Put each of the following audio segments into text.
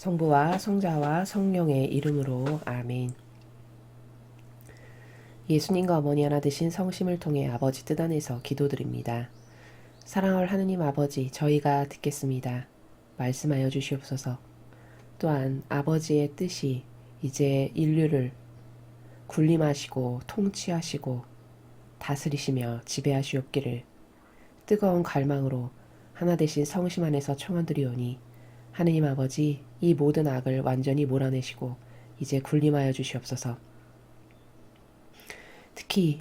성부와 성자와 성령의 이름으로 아멘. 예수님과 어머니 하나 되신 성심을 통해 아버지 뜻 안에서 기도드립니다. 사랑할 하느님 아버지, 저희가 듣겠습니다. 말씀하여 주시옵소서. 또한 아버지의 뜻이 이제 인류를 군림하시고 통치하시고 다스리시며 지배하시옵기를 뜨거운 갈망으로 하나 되신 성심 안에서 청원드리오니 하느님 아버지 이 모든 악을 완전히 몰아내시고 이제 군림하여 주시옵소서. 특히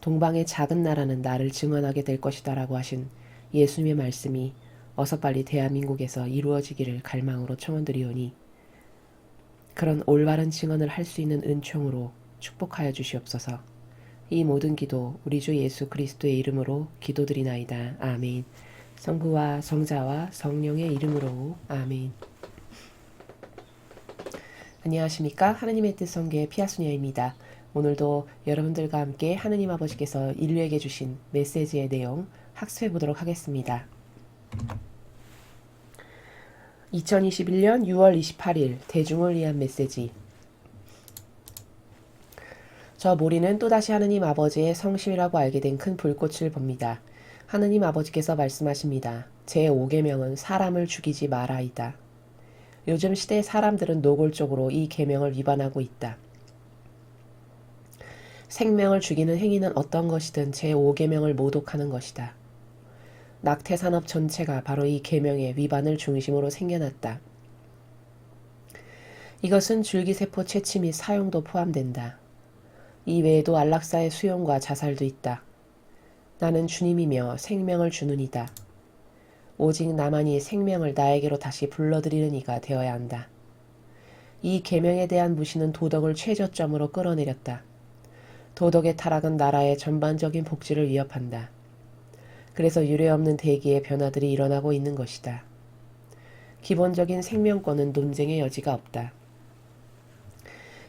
동방의 작은 나라는 나를 증언하게 될 것이다라고 하신 예수님의 말씀이 어서 빨리 대한민국에서 이루어지기를 갈망으로 청원드리오니 그런 올바른 증언을 할 수 있는 은총으로 축복하여 주시옵소서. 이 모든 기도 우리 주 예수 그리스도의 이름으로 기도드리나이다. 아멘. 성부와 성자와 성령의 이름으로 아멘. 안녕하십니까? 하느님의 뜻 성계 피아수녀입니다. 오늘도 여러분들과 함께 하느님 아버지께서 인류에게 주신 메시지의 내용 학습해 보도록 하겠습니다. 2021년 6월 28일 대중을 위한 메시지 저 모리는 또다시 하느님 아버지의 성심이라고 알게 된 큰 불꽃을 봅니다. 하느님 아버지께서 말씀하십니다. 제 5계명은 사람을 죽이지 마라이다. 요즘 시대 사람들은 노골적으로 이 계명을 위반하고 있다. 생명을 죽이는 행위는 어떤 것이든 제 5계명을 모독하는 것이다. 낙태 산업 전체가 바로 이 계명의 위반을 중심으로 생겨났다. 이것은 줄기세포 채취 및 사용도 포함된다. 이 외에도 안락사의 수용과 자살도 있다. 나는 주님이며 생명을 주는 이다. 오직 나만이 생명을 나에게로 다시 불러들이는 이가 되어야 한다. 이 계명에 대한 무시는 도덕을 최저점으로 끌어내렸다. 도덕의 타락은 나라의 전반적인 복지를 위협한다. 그래서 유례없는 대기의 변화들이 일어나고 있는 것이다. 기본적인 생명권은 논쟁의 여지가 없다.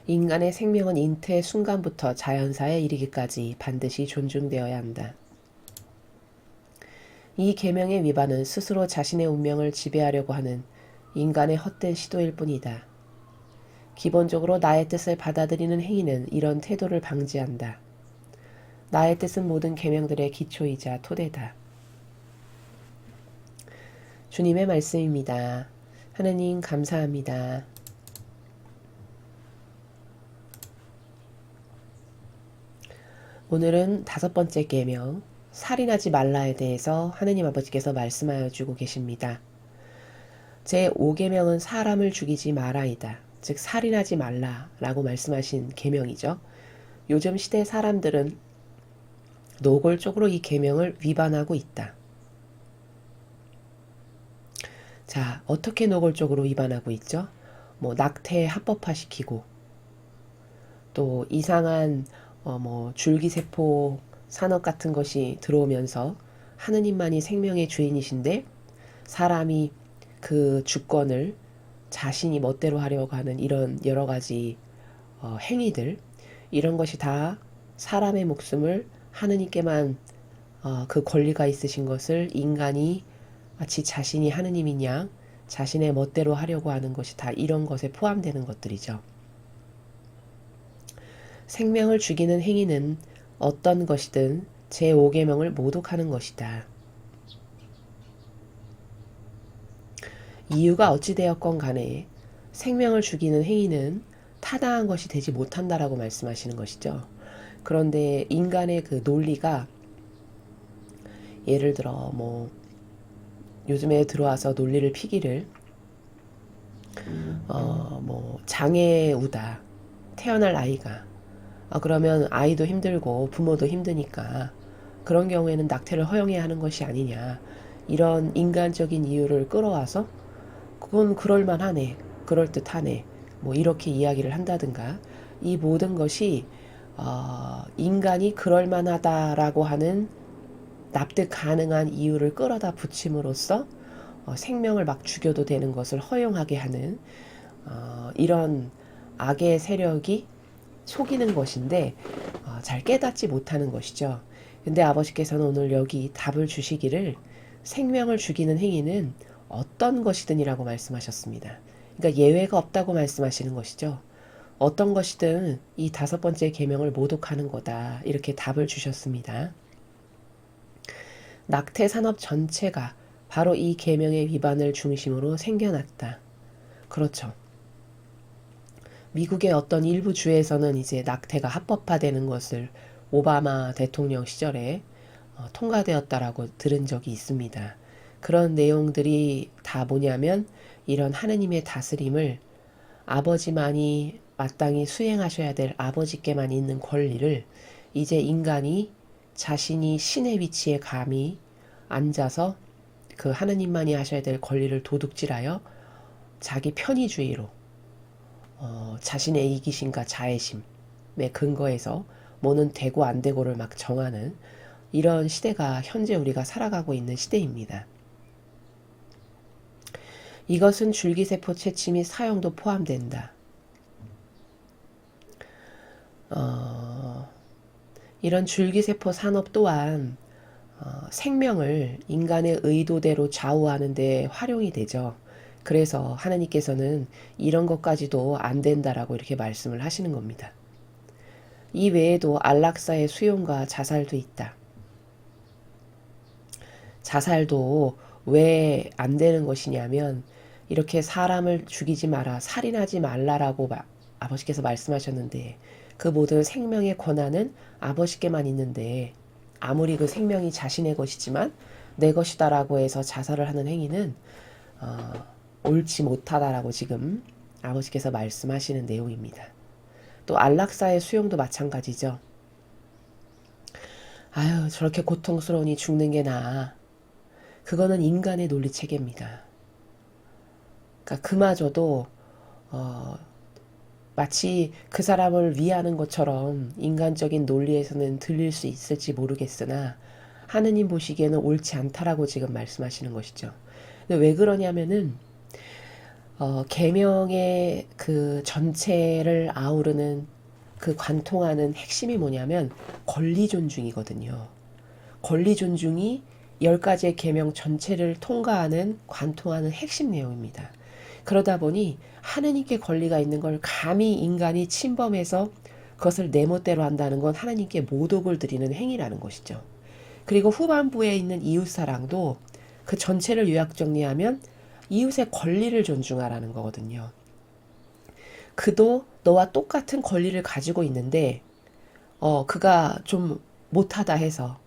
인간의 생명은 잉태의 순간부터 자연사에 이르기까지 반드시 존중되어야 한다. 이 계명의 위반은 스스로 자신의 운명을 지배하려고 하는 인간의 헛된 시도일 뿐이다. 기본적으로 나의 뜻을 받아들이는 행위는 이런 태도를 방지한다. 나의 뜻은 모든 계명들의 기초이자 토대다. 주님의 말씀입니다. 하느님 감사합니다. 오늘은 다섯 번째 계명 살인하지 말라에 대해서 하느님 아버지께서 말씀하여 주고 계십니다. 제 5계명은 사람을 죽이지 마라이다. 즉 살인하지 말라라고 말씀하신 계명이죠. 요즘 시대 사람들은 노골적으로 이 계명을 위반하고 있다. 자, 어떻게 노골적으로 위반하고 있죠? 뭐 낙태 합법화시키고 또 이상한 어, 뭐 줄기세포 산업 같은 것이 들어오면서 하느님만이 생명의 주인이신데 사람이 그 주권을 자신이 멋대로 하려고 하는 이런 여러 가지 어, 행위들 이런 것이 다 사람의 목숨을 하느님께만 어, 그 권리가 있으신 것을 인간이 마치 자신이 하느님인 양 자신의 멋대로 하려고 하는 것이 다 이런 것에 포함되는 것들이죠. 생명을 죽이는 행위는 어떤 것이든 제5계명을 모독하는 것이다. 이유가 어찌되었건 간에 생명을 죽이는 행위는 타당한 것이 되지 못한다라고 말씀하시는 것이죠. 그런데 인간의 그 논리가 예를 들어 뭐 요즘에 들어와서 논리를 피기를 어 뭐 장애우다 태어날 아이가 아, 그러면 아이도 힘들고 부모도 힘드니까 그런 경우에는 낙태를 허용해야 하는 것이 아니냐. 이런 인간적인 이유를 끌어와서 그건 그럴만하네. 그럴듯하네. 뭐 이렇게 이야기를 한다든가 이 모든 것이 어, 인간이 그럴만하다라고 하는 납득 가능한 이유를 끌어다 붙임으로써 어, 생명을 막 죽여도 되는 것을 허용하게 하는 어, 이런 악의 세력이 속이는 것인데 어, 잘 깨닫지 못하는 것이죠. 근데 아버지께서는 오늘 여기 답을 주시기를 생명을 죽이는 행위는 어떤 것이든이라고 말씀하셨습니다. 그러니까 예외가 없다고 말씀하시는 것이죠. 어떤 것이든 이 다섯 번째 계명을 모독하는 거다. 이렇게 답을 주셨습니다. 낙태 산업 전체가 바로 이 계명의 위반을 중심으로 생겨났다. 그렇죠. 미국의 어떤 일부 주에서는 이제 낙태가 합법화되는 것을 오바마 대통령 시절에 어, 통과되었다라고 들은 적이 있습니다. 그런 내용들이 다 뭐냐면 이런 하느님의 다스림을 아버지만이 마땅히 수행하셔야 될 아버지께만 있는 권리를 이제 인간이 자신이 신의 위치에 감히 앉아서 그 하느님만이 하셔야 될 권리를 도둑질하여 자기 편의주의로 어, 자신의 이기심과 자애심에 근거해서 뭐는 되고 안 되고를 막 정하는 이런 시대가 현재 우리가 살아가고 있는 시대입니다. 이것은 줄기세포 채취 및 사용도 포함된다. 어, 이런 줄기세포 산업 또한 어, 생명을 인간의 의도대로 좌우하는 데 활용이 되죠. 그래서 하나님께서는 이런 것까지도 안 된다라고 이렇게 말씀을 하시는 겁니다. 이 외에도 안락사의 수용과 자살도 있다. 자살도 왜 안 되는 것이냐면 이렇게 사람을 죽이지 마라, 살인하지 말라라고 마, 아버지께서 말씀하셨는데 그 모든 생명의 권한은 아버지께만 있는데 아무리 그 생명이 자신의 것이지만 내 것이다라고 해서 자살을 하는 행위는 어, 옳지 못하다라고 지금 아버지께서 말씀하시는 내용입니다. 또 안락사의 수용도 마찬가지죠. 아유 저렇게 고통스러우니 죽는 게 나아. 그거는 인간의 논리 체계입니다. 그러니까 그마저도 어, 마치 그 사람을 위하는 것처럼 인간적인 논리에서는 들릴 수 있을지 모르겠으나 하느님 보시기에는 옳지 않다라고 지금 말씀하시는 것이죠. 근데 왜 그러냐면은 어, 계명의 그 전체를 아우르는 그 관통하는 핵심이 뭐냐면 권리 존중이거든요. 권리 존중이 열 가지의 계명 전체를 통과하는 관통하는 핵심 내용입니다. 그러다 보니 하느님께 권리가 있는 걸 감히 인간이 침범해서 그것을 내 멋대로 한다는 건 하나님께 모독을 드리는 행위라는 것이죠. 그리고 후반부에 있는 이웃사랑도 그 전체를 요약 정리하면 이웃의 권리를 존중하라는 거거든요. 그도 너와 똑같은 권리를 가지고 있는데, 어, 그가 좀 못하다 해서,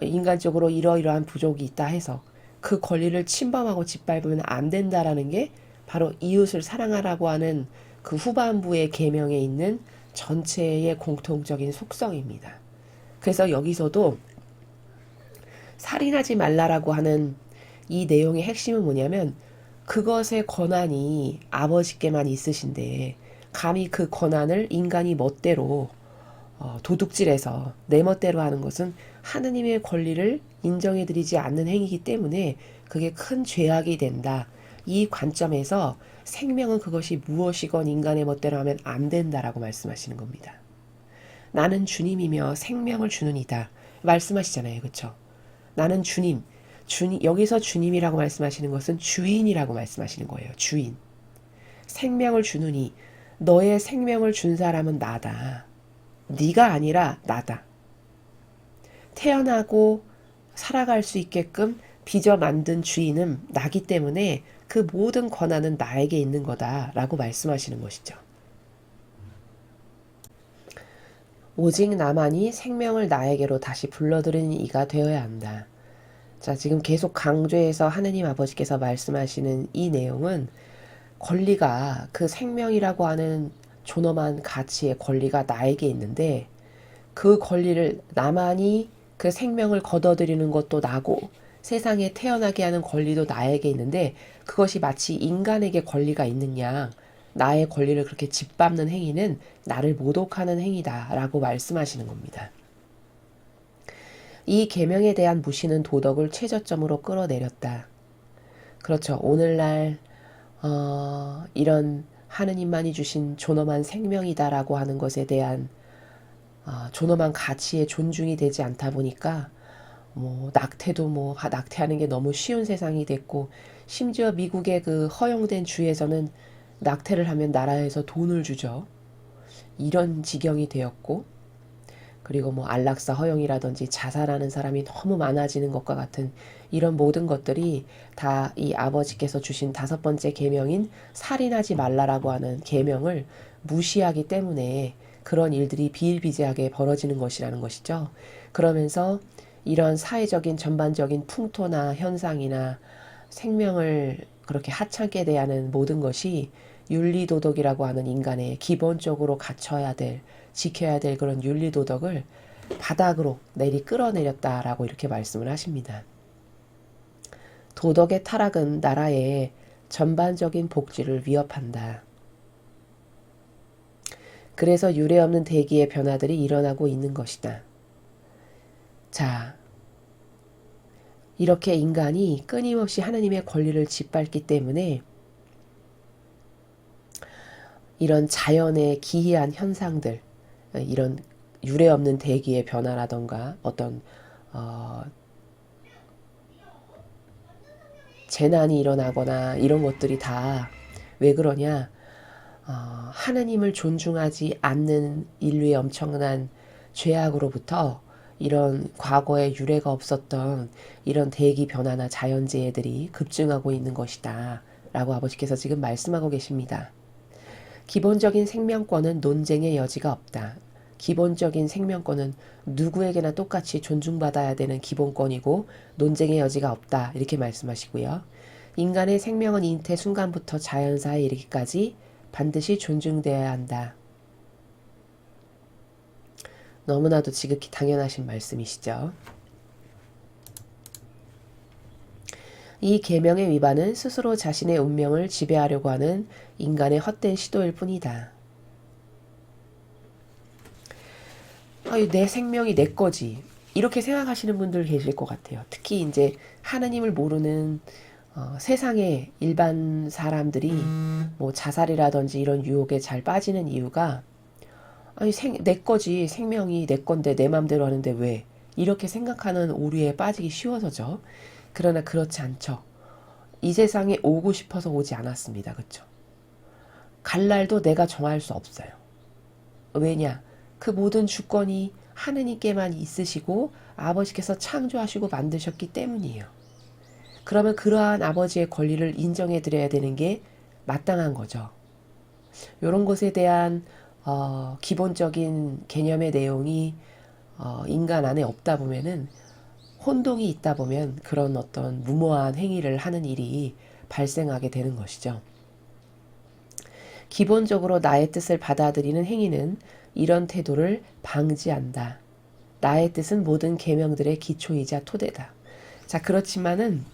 인간적으로 이러이러한 부족이 있다 해서, 그 권리를 침범하고 짓밟으면 안 된다라는 게 바로 이웃을 사랑하라고 하는 그 후반부의 계명에 있는 전체의 공통적인 속성입니다. 그래서 여기서도 살인하지 말라라고 하는 이 내용의 핵심은 뭐냐면 그것의 권한이 아버지께만 있으신데 감히 그 권한을 인간이 멋대로 어, 도둑질해서 내 멋대로 하는 것은 하느님의 권리를 인정해드리지 않는 행위이기 때문에 그게 큰 죄악이 된다. 이 관점에서 생명은 그것이 무엇이건 인간의 멋대로 하면 안 된다라고 말씀하시는 겁니다. 나는 주님이며 생명을 주는 이다. 말씀하시잖아요. 그렇죠? 나는 주님. 주님 여기서 주님이라고 말씀하시는 것은 주인이라고 말씀하시는 거예요. 주인. 생명을 주느니 너의 생명을 준 사람은 나다. 네가 아니라 나다. 태어나고 살아갈 수 있게끔 빚어 만든 주인은 나기 때문에 그 모든 권한은 나에게 있는 거다라고 말씀하시는 것이죠. 오직 나만이 생명을 나에게로 다시 불러들이는 이가 되어야 한다. 자, 지금 계속 강조해서 하느님 아버지께서 말씀하시는 이 내용은 권리가 그 생명이라고 하는 존엄한 가치의 권리가 나에게 있는데 그 권리를 나만이 그 생명을 걷어들이는 것도 나고 세상에 태어나게 하는 권리도 나에게 있는데 그것이 마치 인간에게 권리가 있느냐 나의 권리를 그렇게 짓밟는 행위는 나를 모독하는 행위다라고 말씀하시는 겁니다. 이 계명에 대한 무시는 도덕을 최저점으로 끌어내렸다. 그렇죠. 오늘날 어, 이런 하느님만이 주신 존엄한 생명이다라고 하는 것에 대한 어, 존엄한 가치의 존중이 되지 않다 보니까 뭐 낙태도 뭐 낙태하는 게 너무 쉬운 세상이 됐고 심지어 미국의 그 허용된 주에서는 낙태를 하면 나라에서 돈을 주죠. 이런 지경이 되었고, 그리고 뭐 안락사 허용이라든지 자살하는 사람이 너무 많아지는 것과 같은 이런 모든 것들이 다 이 아버지께서 주신 다섯 번째 계명인 살인하지 말라라고 하는 계명을 무시하기 때문에 그런 일들이 비일비재하게 벌어지는 것이라는 것이죠. 그러면서 이런 사회적인 전반적인 풍토나 현상이나 생명을 그렇게 하찮게 대하는 모든 것이 윤리도덕이라고 하는 인간의 기본적으로 갖춰야 될, 지켜야 될 그런 윤리 도덕을 바닥으로 내리 끌어내렸다라고 이렇게 말씀을 하십니다. 도덕의 타락은 나라의 전반적인 복지를 위협한다. 그래서 유례 없는 대기의 변화들이 일어나고 있는 것이다. 자, 이렇게 인간이 끊임없이 하나님의 권리를 짓밟기 때문에 이런 자연의 기이한 현상들, 이런 유례 없는 대기의 변화라던가 어떤 어, 재난이 일어나거나 이런 것들이 다 왜 그러냐? 어, 하나님을 존중하지 않는 인류의 엄청난 죄악으로부터 이런 과거에 유례가 없었던 이런 대기 변화나 자연재해들이 급증하고 있는 것이다. 라고 아버지께서 지금 말씀하고 계십니다. 기본적인 생명권은 논쟁의 여지가 없다. 기본적인 생명권은 누구에게나 똑같이 존중받아야 되는 기본권이고 논쟁의 여지가 없다. 이렇게 말씀하시고요. 인간의 생명은 잉태 순간부터 자연사에 이르기까지 반드시 존중되어야 한다. 너무나도 지극히 당연하신 말씀이시죠. 이 계명의 위반은 스스로 자신의 운명을 지배하려고 하는 인간의 헛된 시도일 뿐이다. 내 생명이 내 거지. 이렇게 생각하시는 분들 계실 것 같아요. 특히 이제 하나님을 모르는 어, 세상의 일반 사람들이 뭐 자살이라든지 이런 유혹에 잘 빠지는 이유가 아니 생, 내 거지 생명이 내 건데 내 맘대로 하는데 왜 이렇게 생각하는 오류에 빠지기 쉬워서죠. 그러나 그렇지 않죠. 이 세상에 오고 싶어서 오지 않았습니다. 그렇죠? 갈 날도 내가 정할 수 없어요. 왜냐? 그 모든 주권이 하느님께만 있으시고 아버지께서 창조하시고 만드셨기 때문이에요. 그러면 그러한 아버지의 권리를 인정해 드려야 되는 게 마땅한 거죠. 이런 것에 대한 어, 기본적인 개념의 내용이 어, 인간 안에 없다 보면은 혼동이 있다 보면 그런 어떤 무모한 행위를 하는 일이 발생하게 되는 것이죠. 기본적으로 나의 뜻을 받아들이는 행위는 이런 태도를 방지한다. 나의 뜻은 모든 계명들의 기초이자 토대다. 자, 그렇지만은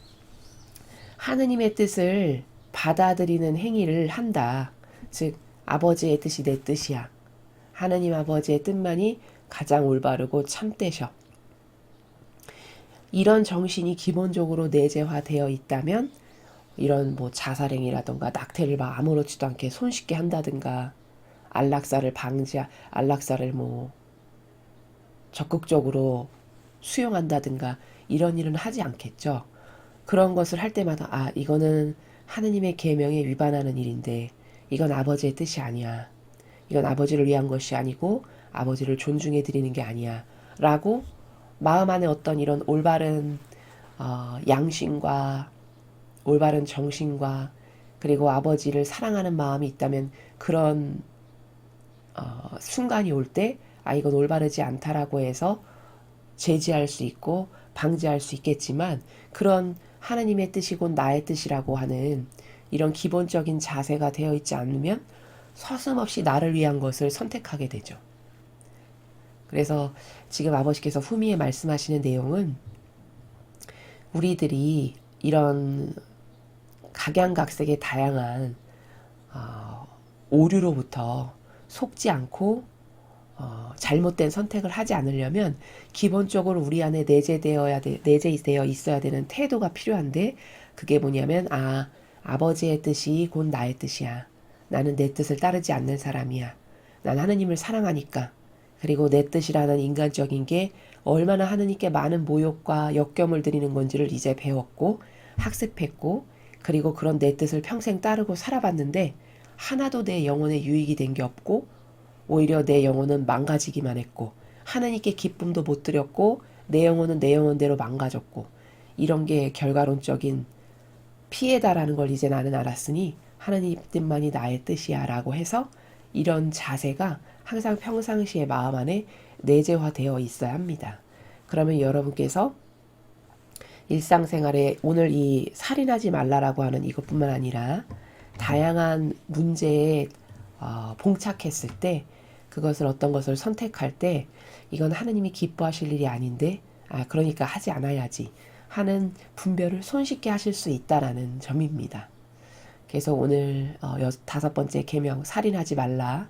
하느님의 뜻을 받아들이는 행위를 한다. 즉, 아버지의 뜻이 내 뜻이야. 하느님 아버지의 뜻만이 가장 올바르고 참되셔. 이런 정신이 기본적으로 내재화되어 있다면 이런 뭐 자살행위라던가 낙태를 막 아무렇지도 않게 손쉽게 한다든가 안락사를 방지 안락사를 뭐 적극적으로 수용한다든가 이런 일은 하지 않겠죠. 그런 것을 할 때마다 아 이거는 하느님의 계명에 위반하는 일인데 이건 아버지의 뜻이 아니야. 이건 아버지를 위한 것이 아니고 아버지를 존중해 드리는 게 아니야. 라고 마음 안에 어떤 이런 올바른 어, 양심과 올바른 정신과 그리고 아버지를 사랑하는 마음이 있다면 그런 어, 순간이 올 때 아 이건 올바르지 않다라고 해서 제지할 수 있고 방지할 수 있겠지만 그런 하나님의 뜻이 곧 나의 뜻이라고 하는 이런 기본적인 자세가 되어 있지 않으면 서슴없이 나를 위한 것을 선택하게 되죠. 그래서 지금 아버지께서 후미에 말씀하시는 내용은 우리들이 이런 각양각색의 다양한 어, 오류로부터 속지 않고 어, 잘못된 선택을 하지 않으려면 기본적으로 우리 안에 내재되어야 돼, 내재되어 있어야 되는 태도가 필요한데 그게 뭐냐면 아 아버지의 뜻이 곧 나의 뜻이야. 나는 내 뜻을 따르지 않는 사람이야. 난 하느님을 사랑하니까. 그리고 내 뜻이라는 인간적인 게 얼마나 하느님께 많은 모욕과 역경을 드리는 건지를 이제 배웠고 학습했고 그리고 그런 내 뜻을 평생 따르고 살아봤는데 하나도 내 영혼에 유익이 된 게 없고 오히려 내 영혼은 망가지기만 했고 하나님께 기쁨도 못 드렸고 내 영혼은 내 영혼대로 망가졌고 이런 게 결과론적인 피해다라는 걸 이제 나는 알았으니 하나님 뜻만이 나의 뜻이야 라고 해서 이런 자세가 항상 평상시의 마음 안에 내재화되어 있어야 합니다. 그러면 여러분께서 일상생활에 오늘 이 살인하지 말라라고 하는 이것뿐만 아니라 다양한 문제에 어, 봉착했을 때 그것을 어떤 것을 선택할 때 이건 하나님이 기뻐하실 일이 아닌데 아 그러니까 하지 않아야지 하는 분별을 손쉽게 하실 수 있다라는 점입니다. 그래서 오늘 어, 여, 다섯 번째 계명 살인하지 말라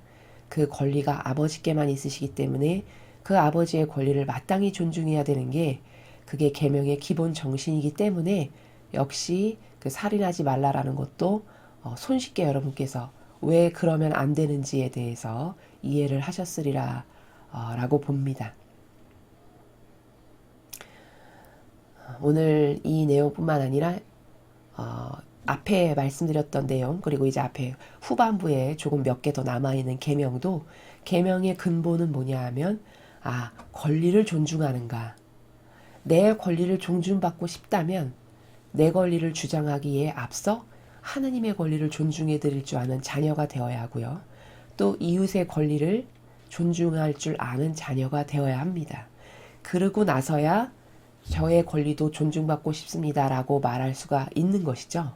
그 권리가 아버지께만 있으시기 때문에 그 아버지의 권리를 마땅히 존중해야 되는 게 그게 계명의 기본 정신이기 때문에 역시 그 살인하지 말라라는 것도 어, 손쉽게 여러분께서 왜 그러면 안 되는지에 대해서 이해를 하셨으리라 어, 라고 봅니다. 오늘 이 내용뿐만 아니라 어, 앞에 말씀드렸던 내용 그리고 이제 앞에 후반부에 조금 몇 개 더 남아 있는 계명도 계명의 근본은 뭐냐 하면 아 권리를 존중하는가 내 권리를 존중받고 싶다면 내 권리를 주장하기에 앞서 하느님의 권리를 존중해 드릴 줄 아는 자녀가 되어야 하고요. 또 이웃의 권리를 존중할 줄 아는 자녀가 되어야 합니다. 그러고 나서야 저의 권리도 존중받고 싶습니다라고 말할 수가 있는 것이죠.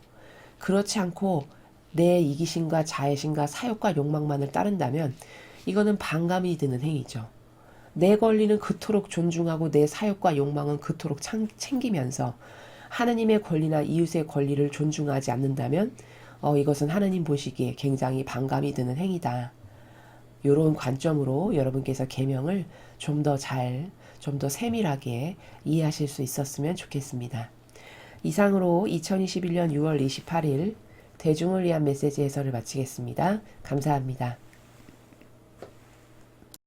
그렇지 않고 내 이기심과 자애심과 사욕과 욕망만을 따른다면 이거는 반감이 드는 행위죠. 내 권리는 그토록 존중하고 내 사욕과 욕망은 그토록 창, 챙기면서 하느님의 권리나 이웃의 권리를 존중하지 않는다면 어, 이것은 하느님 보시기에 굉장히 반감이 드는 행위다. 이런 관점으로 여러분께서 계명을 좀 더 잘, 좀 더 세밀하게 이해하실 수 있었으면 좋겠습니다. 이상으로 2021년 6월 28일 대중을 위한 메시지 해설을 마치겠습니다. 감사합니다.